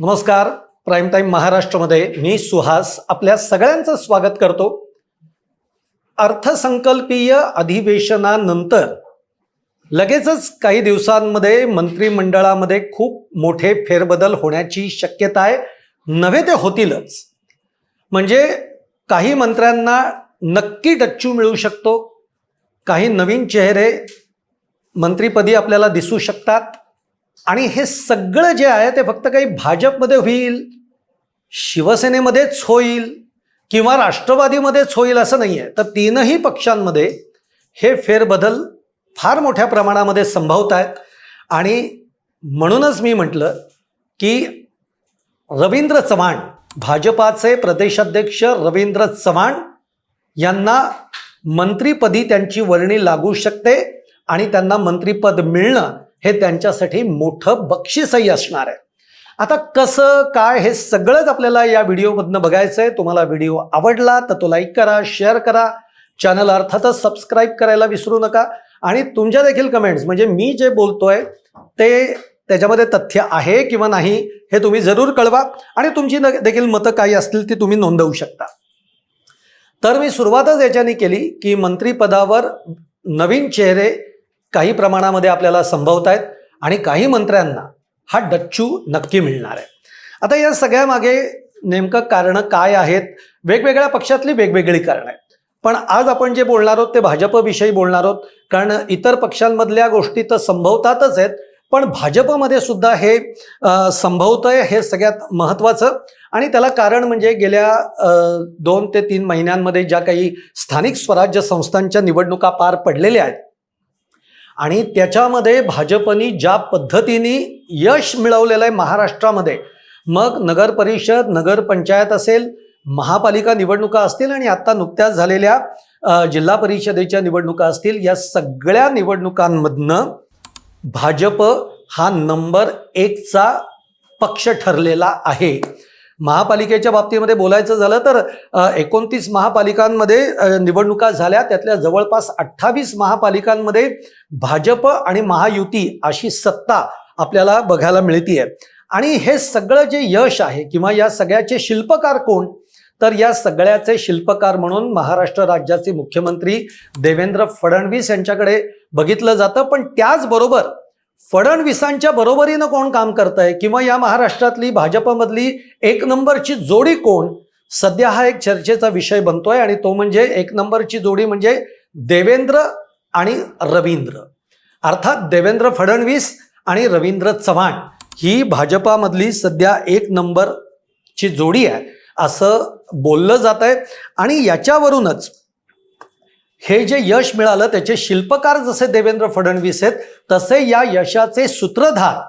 नमस्कार. Prime time महाराष्ट्रामध्ये मी सुहास आपल्या सगळ्यांचं स्वागत करतो. अर्थसंकल्पीय अधिवेशनानंतर लगेचच काही दिवसांमध्ये मंत्रिमंडळामध्ये खूप मोठे फेरबदल होण्याची शक्यता आहे. नव्हे ते होतीलच. म्हणजे काही मंत्र्यांना नक्की डच्चू मिळू शकतो. काही नवीन चेहरे मंत्रिपदी आपल्याला दिसू शकतात. आणि हे सगळं जे आहे ते फक्त काही भाजपमध्ये होईल शिवसेनेमध्येच होईल किंवा राष्ट्रवादीमध्येच होईल असं नाही आहे तर तीनही पक्षांमध्ये हे फेरबदल फार मोठ्या प्रमाणामध्ये संभवत आहेत आणि म्हणूनच मी म्हटलं की रवींद्र चव्हाण भाजपाचे प्रदेशाध्यक्ष रवींद्र चव्हाण यांना मंत्रीपदी त्यांची वर्णी लागू शकते आणि त्यांना मंत्रीपद मिळणं हे त्यांच्यासाठी मोठं बक्षीसही असणार आहे. आता कसं काय हे सगळंच आपल्याला या व्हिडिओमधनं बघायचं आहे तुम्हाला व्हिडिओ आवडला तर तो लाईक करा शेअर करा. चॅनल अर्थातच सबस्क्राईब करायला विसरू नका. आणि तुमच्या देखील कमेंट्स म्हणजे मी जे बोलतोय ते त्याच्यामध्ये तथ्य आहे किंवा नाही हे तुम्ही जरूर कळवा. आणि तुमची न- देखील मतं काही असतील ती तुम्ही नोंदवू शकता. तर मी सुरुवातच याच्याने केली की मंत्रिपदावर नवीन चेहरे काही प्रमाणामध्ये आपल्याला संभवत आहेत आणि काही मंत्र्यांना हा डच्चू नक्की मिळणार आहे. आता या सगळ्यामागे नेमकं कारणं काय आहेत? वेगवेगळ्या पक्षातली वेगवेगळी कारणं आहेत. पण आज आपण जे बोलणार आहोत ते भाजपविषयी बोलणार आहोत कारण इतर पक्षांमधल्या गोष्टी तर संभवतातच आहेत पण भाजपमध्ये सुद्धा हे संभवतंय हे सगळ्यात महत्त्वाचं. आणि त्याला कारण म्हणजे गेल्या दोन ते तीन महिन्यांमध्ये ज्या काही स्थानिक स्वराज्य संस्थांच्या निवडणुका पार पडलेल्या आहेत आणि त्याच्यामध्ये भाजपनी ज्या पद्धतीने यश मिळवलेलं आहे महाराष्ट्रामध्ये मग नगर परिषद नगरपंचायत असेल महापालिका निवडणुका असतील आणि आत्ता नुकत्याच झालेल्या जिल्हा परिषदेच्या निवडणुका असतील या सगळ्या निवडणुकांमधनं भाजप हा नंबर एकचा पक्ष ठरलेला आहे. महापालिकेच्या बाबतीमध्ये बोलायचं झालं तर एकोणतीस महापालिकांमध्ये निवडणुका झाल्या. त्यातल्या जवळपास अठ्ठावीस महापालिकांमध्ये भाजप आणि महायुती अशी सत्ता आपल्याला बघायला मिळतीये. आणि हे सगळं जे यश आहे किंवा या सगळ्याचे शिल्पकार कोण? तर या सगळ्याचे शिल्पकार म्हणून महाराष्ट्र राज्याचे मुख्यमंत्री देवेंद्र फडणवीस यांच्याकडे बघितलं जातं. पण त्याचबरोबर फडणवीसांच्या बरोबरीनं कोण काम करत आहे किंवा या महाराष्ट्रातली भाजपमधली एक नंबरची जोडी कोण? सध्या हा एक चर्चेचा विषय बनतोय आणि तो म्हणजे एक नंबरची जोडी म्हणजे देवेंद्र आणि रवींद्र. अर्थात देवेंद्र फडणवीस आणि रवींद्र चव्हाण ही भाजपामधली सध्या एक नंबरची जोडी आहे असं बोललं जात आहे आणि याच्यावरूनच हे जे यश मिळालं त्याचे शिल्पकार जसे देवेंद्र फडणवीस आहेत तसे या यशाचे सूत्रधार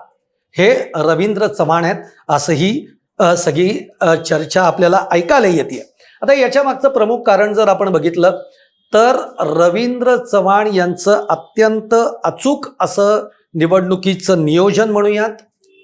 हे रवींद्र चव्हाण आहेत असंही सगळी चर्चा आपल्याला ऐकायला येते आता याच्या मागचं प्रमुख कारण जर आपण बघितलं तर रवींद्र चव्हाण यांचं अत्यंत अचूक असं निवडणुकीचं नियोजन म्हणूयात.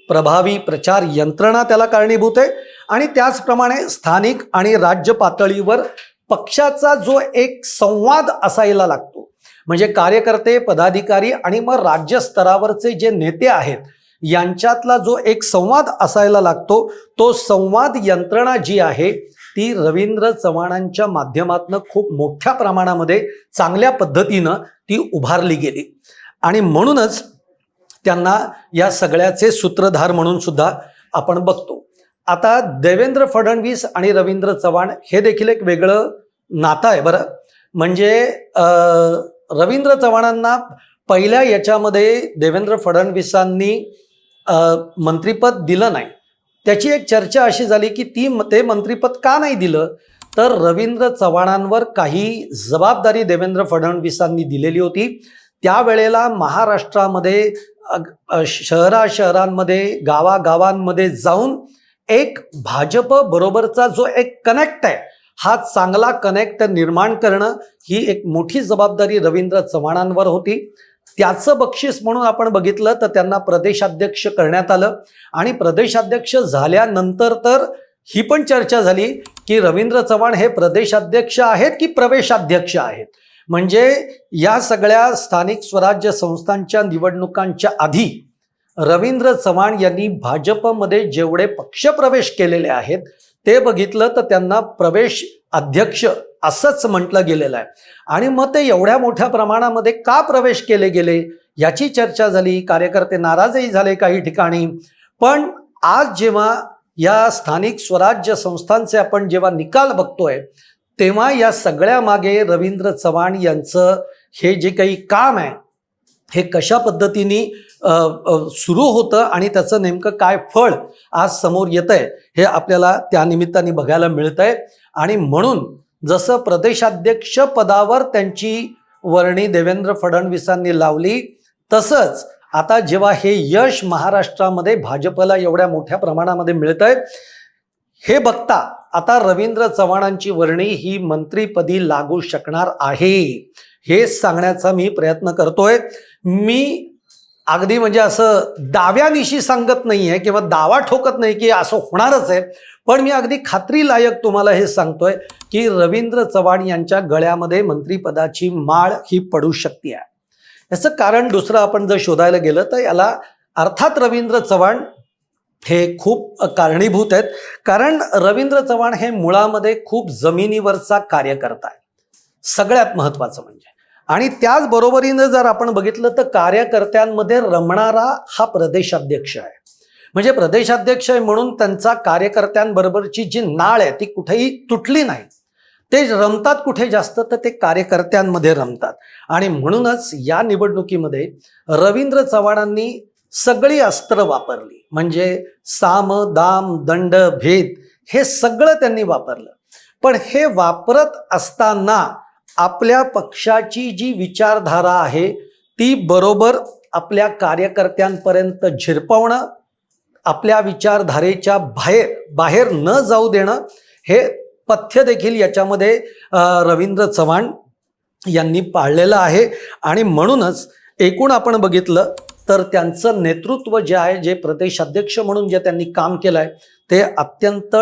प्रभावी प्रचार यंत्रणा त्याला कारणीभूत आहे. आणि त्याचप्रमाणे स्थानिक आणि राज्य पातळीवर पक्षाचा जो एक संवाद असायला लागतो. म्हणजे कार्यकर्ते पदाधिकारी आणि मग राज्य स्तरावरचे जे नेते आहेत यांच्यातला जो एक संवाद असायला लागतो तो संवाद यंत्रणा जी आहे ती रवींद्र चव्हाणांच्या माध्यमातून खूप मोठ्या प्रमाणामध्ये चांगल्या पद्धतीनं ती उभारली गेली. आणि म्हणूनच त्यांना या सगळ्याचे सूत्रधार म्हणून सुद्धा आपण बघतो. आता देवेंद्र फडणवीस आणि रवींद्र चव्हाण हे देखील एक वेगळं नातं आहे बरं. म्हणजे रवींद्र चव्हाणांना पहिल्या याच्यामध्ये देवेंद्र फडणवीसांनी मंत्रीपद मंत्रिपद दिलं नाही. त्याची एक चर्चा अशी झाली की ती ते मंत्रिपद का नाही दिलं? तर रवींद्र चव्हाणांवर काही जबाबदारी देवेंद्र फडणवीसांनी दिलेली होती. त्यावेळेला महाराष्ट्रामध्ये शहरा शहरांमध्ये गावागावांमध्ये जाऊन एक भाजप बरोबरचा जो एक कनेक्ट आहे हा चांगला कनेक्ट निर्माण करणं ही एक मोठी जबाबदारी रवींद्र चव्हाणांवर होती. त्याचं बक्षीस म्हणून आपण बघितलं तर त्यांना प्रदेशाध्यक्ष करण्यात आलं. आणि प्रदेशाध्यक्ष झाल्यानंतर तर ही पण चर्चा झाली की रवींद्र चव्हाण हे प्रदेशाध्यक्ष आहेत की प्रवेशाध्यक्ष आहेत? म्हणजे या सगळ्या स्थानिक स्वराज्य संस्थांच्या निवडणुकांच्या आधी रवींद्र चव्हाण यांनी भाजपमध्ये जेवढे पक्षप्रवेश केलेले आहेत ते बघितलं तर त्यांना प्रवेश अध्यक्ष असंच म्हटलं गेलेलं आहे. आणि मग ते एवढ्या मोठ्या प्रमाणामध्ये का प्रवेश केले गेले याची चर्चा झाली कार्यकर्ते नाराजही झाले काही ठिकाणी. पण आज जेव्हा या स्थानिक स्वराज्य संस्थांचे आपण जेव्हा निकाल बघतोय तेव्हा या सगळ्या मागे रवींद्र चव्हाण यांचं हे जे काही काम आहे हे कशा पद्धतीने सुरू होतं आणि त्याचं नेमकं काय फळ आज समोर येत आहे हे आपल्याला त्या निमित्ताने बघायला मिळत आहे आणि म्हणून जसं प्रदेशाध्यक्ष पदावर त्यांची वर्णी देवेंद्र फडणवीसांनी लावली तसंच आता जेव्हा हे यश महाराष्ट्रामध्ये भाजपला एवढ्या मोठ्या प्रमाणामध्ये मिळत आहे हे बघता आता रवींद्र चव्हाणांची वर्णी ही मंत्रीपदी लागू शकणार आहे हे सांगण्याचा मी प्रयत्न करतोय. मी अगदी म्हणजे असं दाव्यानिशी सांगत नाही आहे किंवा दावा ठोकत नाही की असं होणारच आहे. पण मी अगदी खात्रीलायक तुम्हाला हे सांगतोय की रवींद्र चव्हाण यांच्या गळ्यामध्ये मंत्रीपदाची माळ ही पडू शकते. आहे याचं कारण दुसरं आपण जर शोधायला गेलं तर याला अर्थात रवींद्र चव्हाण हे खूप कारणीभूत आहेत. कारण रवींद्र चव्हाण हे मुळामध्ये खूप जमिनीवरचा कार्यकर्ता आहे. सगळ्यात महत्त्वाचं म्हणजे. आणि त्याच बरोबरीनं जर आपण बघितलं तर कार्यकर्त्यांमध्ये रमणारा हा प्रदेशाध्यक्ष आहे. म्हणजे प्रदेशाध्यक्ष आहे म्हणून त्यांचा कार्यकर्त्यांबरोबरची जी नाळ आहे ती कुठेही तुटली नाही. ते रमतात कुठे जास्त तर ते कार्यकर्त्यांमध्ये रमतात. आणि म्हणूनच या निवडणुकीमध्ये रवींद्र चव्हाणांनी सगळी अस्त्र वापरली. म्हणजे साम दाम दंड भेद हे सगळं त्यांनी वापरलं. पण हे वापरत असताना आपल्या पक्षाची जी विचारधारा आहे ती बरोबर आपल्या कार्यकर्त्यांपर्यंत झिरपवणं आपल्या विचारधारेच्या बाहेर बाहेर न जाऊ देणं हे पथ्य देखील याच्यामध्ये रवींद्र चव्हाण यांनी पाळलेलं आहे. आणि म्हणूनच एकूण आपण बघितलं तर त्यांचं नेतृत्व जे आहे जे प्रदेशाध्यक्ष म्हणून जे त्यांनी काम केलं आहे ते अत्यंत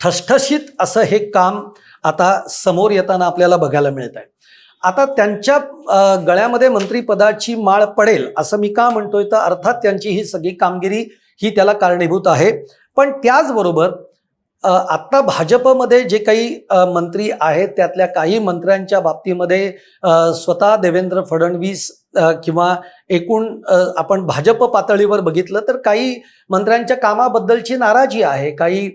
ठसठशीत असं हे काम आता समोर येताना आपल्याला बघायला मिळत आहे आता त्यांच्या गळ्यामध्ये मंत्रीपदाची माळ पडेल असं मी का म्हणतोय? तर अर्थात त्यांची ही सगळी कामगिरी ही त्याला कारणीभूत आहे. पण त्याचबरोबर आत्ता भाजपमध्ये जे काही मंत्री आहेत त्यातल्या काही मंत्र्यांच्या बाबतीमध्ये स्वतः देवेंद्र फडणवीस किंवा एकूण आपण भाजप पातळीवर बघितलं तर काही मंत्र्यांच्या कामाबद्दलची नाराजी आहे. काही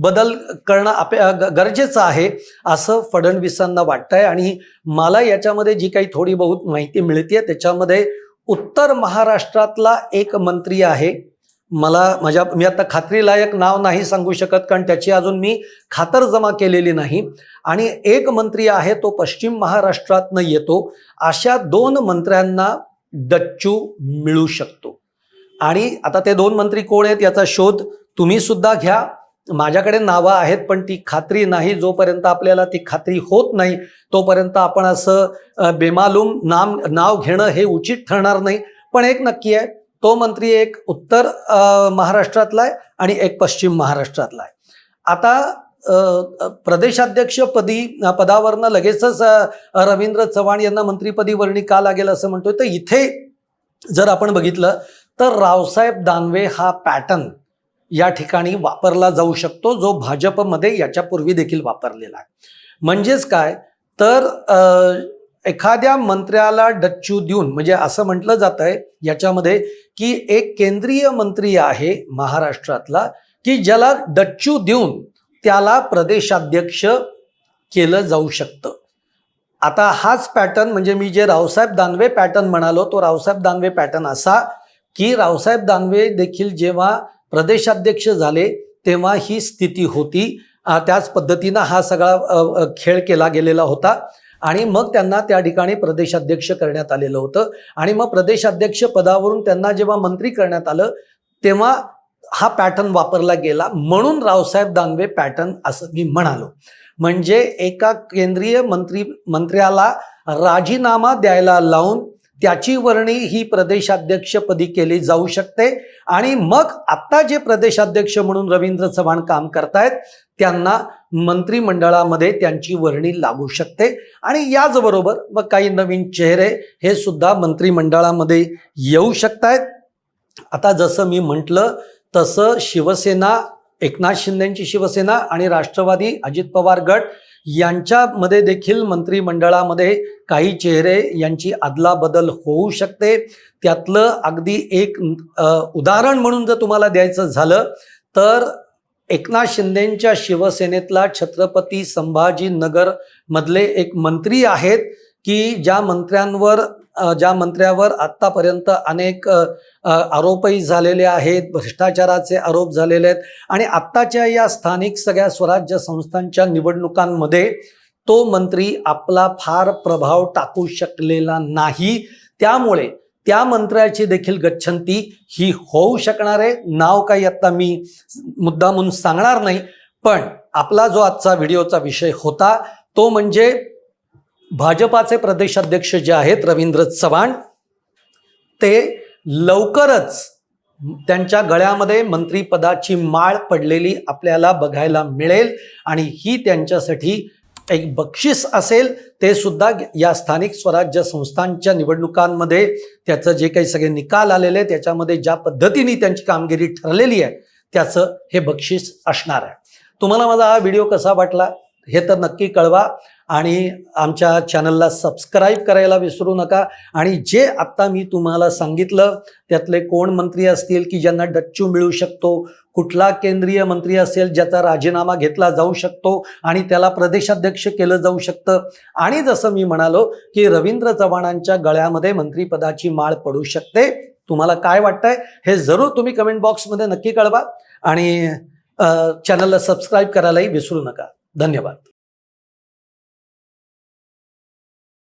बदल करणं अपे ग- गरजेचं आहे असं फडणवीसांना वाटतंय. आणि मला याच्यामध्ये जी काही थोडी बहुत माहिती मिळते त्याच्यामध्ये उत्तर महाराष्ट्रातला एक मंत्री आहे मला माझ्या मी आता खात्रीलायक नाव नाही सांगू शकत कारण त्याची अजून मी खातरजमा केलेली नाही. आणि एक मंत्री आहे तो पश्चिम महाराष्ट्रातनं येतो. अशा दोन मंत्र्यांना डच्चू मिळू शकतो. आणि आता ते दोन मंत्री कोण आहेत याचा शोध तुम्ही सुद्धा घ्या. माझ्याकडे नावं आहेत पण ती खात्री नाही. जोपर्यंत आपल्याला ती खात्री होत नाही तोपर्यंत आपण असं बेमालूम नाम नाव घेणं हे उचित ठरणार नाही. पण एक नक्की आहे तो मंत्री एक उत्तर महाराष्ट्रातला आहे आणि एक पश्चिम महाराष्ट्रातला आहे. आता प्रदेशाध्यक्षपदी पदावरनं लगेचच रवींद्र चव्हाण यांना मंत्रीपदी वर्णी का लागेल असं म्हणतोय? तर इथे जर आपण बघितलं तर रावसाहेब दानवे हा पॅटर्न या ठिकाणी वापरला जाऊ शकतो जो भाजपमध्ये याच्यापूर्वी देखील वापरलेला आहे. म्हणजेच काय? तर एखाद्या मंत्र्याला डच्चू देऊन म्हणजे असं म्हटलं जात आहे याच्यामध्ये की एक केंद्रीय मंत्री आहे महाराष्ट्रातला की ज्याला डच्चू देऊन त्याला प्रदेशाध्यक्ष केलं जाऊ शकतं. आता हाच पॅटर्न म्हणजे मी जे रावसाहेब दानवे पॅटर्न म्हणालो तो रावसाहेब दानवे पॅटर्न असा की रावसाहेब दानवे देखील जेव्हा प्रदेशाध्यक्ष झाले तेव्हा ही स्थिती होती. त्याच पद्धतीनं हा सगळा खेळ केला गेलेला होता. आणि मग त्यांना त्या ठिकाणी प्रदेशाध्यक्ष करण्यात आलेलं होतं. आणि मग प्रदेशाध्यक्ष पदावरून त्यांना जेव्हा मंत्री करण्यात आलं तेव्हा हा पॅटर्न वापरला गेला. म्हणून रावसाहेब दानवे पॅटर्न असं मी म्हणालो. म्हणजे एका केंद्रीय मंत्री मंत्र्याला राजीनामा द्यायला लावून त्याची वर्णी ही प्रदेशाध्यक्षपदी केली जाऊ शकते. आणि मग आता जे प्रदेशाध्यक्ष म्हणून रवींद्र चव्हाण काम करतायत त्यांना मंत्रिमंडळामध्ये त्यांची वर्णी लागू शकते. आणि याचबरोबर मग काही नवीन चेहरे हे सुद्धा मंत्रिमंडळामध्ये येऊ शकतायत. आता जसं मी म्हटलं तसं शिवसेना एकनाथ शिंदेंची शिवसेना आणि राष्ट्रवादी अजित पवार गट यांच्यामध्ये देखील मंत्रिमंडळामध्ये काही चेहरे यांची अदलाबदल होऊ शकते. त्यातलं अगदी एक उदाहरण म्हणून जर तुम्हाला द्यायचं झालं तर एकनाथ शिंदेंच्या शिवसेनेतला छत्रपती संभाजीनगर मधले एक मंत्री आहेत की ज्या मंत्र्यांवर ज्या मंत्र्यावर आत्तापर्यंत अनेक आरोपही झालेले आहेत भ्रष्टाचाराचे आरोप झालेले आहेत आणि आत्ताच्या या स्थानिक सगळ्या स्वराज्य संस्थांच्या निवडणुकांमध्ये तो मंत्री आपला फार प्रभाव टाकू शकलेला नाही. त्यामुळे त्या मंत्र्याची देखील गच्छंती ही होऊ शकणार आहे. नाव काही आत्ता मी मुद्दामून सांगणार नाही पण आपला जो आजचा व्हिडिओचा विषय होता तो म्हणजे भाजपाचे प्रदेशाध्यक्ष जे आहेत रवींद्र चव्हाण ते लवकरच त्यांच्या गळ्यामध्ये मंत्रीपदाची माळ पडलेली आपल्याला बघायला मिळेल आणि ही त्यांच्यासाठी एक बक्षीस असेल ते सुद्धा या स्थानिक स्वराज्य संस्थांच्या निवडणुकांमध्ये त्याचं जे काही सगळे निकाल आलेले त्याच्यामध्ये ज्या पद्धतीने त्यांची कामगिरी ठरलेली आहे त्याचं हे बक्षीस असणार आहे. तुम्हाला माझा हा व्हिडिओ कसा वाटला हे तर नक्की कळवा. आणि आमच्या चॅनलला सबस्क्राईब करायला विसरू नका. आणि जे आत्ता मी तुम्हाला सांगितलं त्यातले कोण मंत्री असतील की ज्यांना डच्चू मिळू शकतो कुठला केंद्रीय मंत्री असेल ज्याचा राजीनामा घेतला जाऊ शकतो आणि त्याला प्रदेशाध्यक्ष केलं जाऊ शकतं. आणि जसं मी म्हणालो की रवींद्र चव्हाणांच्या गळ्यामध्ये मंत्रीपदाची माळ पडू शकते. तुम्हाला काय वाटतंय? हे जरूर तुम्ही कमेंट बॉक्समध्ये नक्की कळवा. आणि चॅनलला सबस्क्राईब करायलाही विसरू नका. धन्यवाद.